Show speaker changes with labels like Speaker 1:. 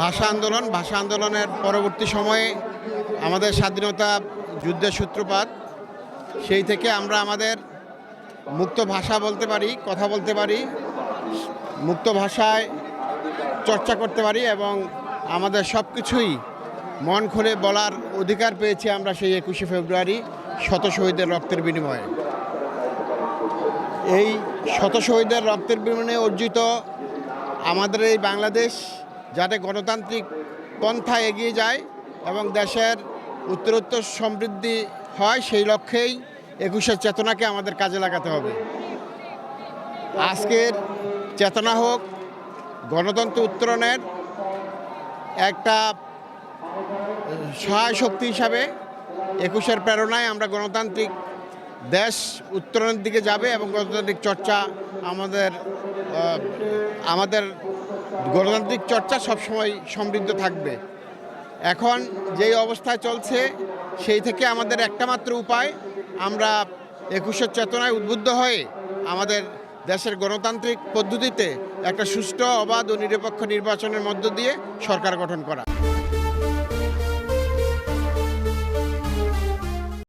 Speaker 1: ভাষা আন্দোলন, ভাষা আন্দোলনের পরবর্তী সময়ে আমাদের স্বাধীনতা যুদ্ধের সূত্রপাত, সেই থেকে আমরা আমাদের মুক্ত ভাষা বলতে পারি, কথা বলতে পারি, মুক্ত ভাষায় চর্চা করতে পারি এবং আমাদের সব কিছুই মন খুলে বলার অধিকার পেয়েছি আমরা সেই একুশে ফেব্রুয়ারি শত শহীদের রক্তের বিনিময়ে। এই শত শহীদের রক্তের বিনিময়ে অর্জিত আমাদের এই বাংলাদেশ যাতে গণতান্ত্রিক পন্থা এগিয়ে যায় এবং দেশের উত্তরোত্তর সমৃদ্ধি হয়, সেই লক্ষ্যেই একুশের চেতনাকে আমাদের কাজে লাগাতে হবে। আজকের চেতনা হোক, গণতন্ত্র উত্তরণের একটা সহায় শক্তি হিসাবে একুশের প্রেরণায় আমরা গণতান্ত্রিক দেশ উত্তরণের দিকে যাবে এবং গণতান্ত্রিক চর্চা আমাদের আমাদের গণতান্ত্রিক চর্চা সবসময় সমৃদ্ধ থাকবে। এখন যেই অবস্থায় চলছে, সেই থেকে আমাদের একটা মাত্র উপায়, আমরা একুশের চেতনায় উদ্বুদ্ধ হয়ে আমাদের দেশের গণতান্ত্রিক পদ্ধতিতে একটা সুষ্ঠু, অবাধ ও নিরপেক্ষ নির্বাচনের মধ্য দিয়ে সরকার গঠন করা।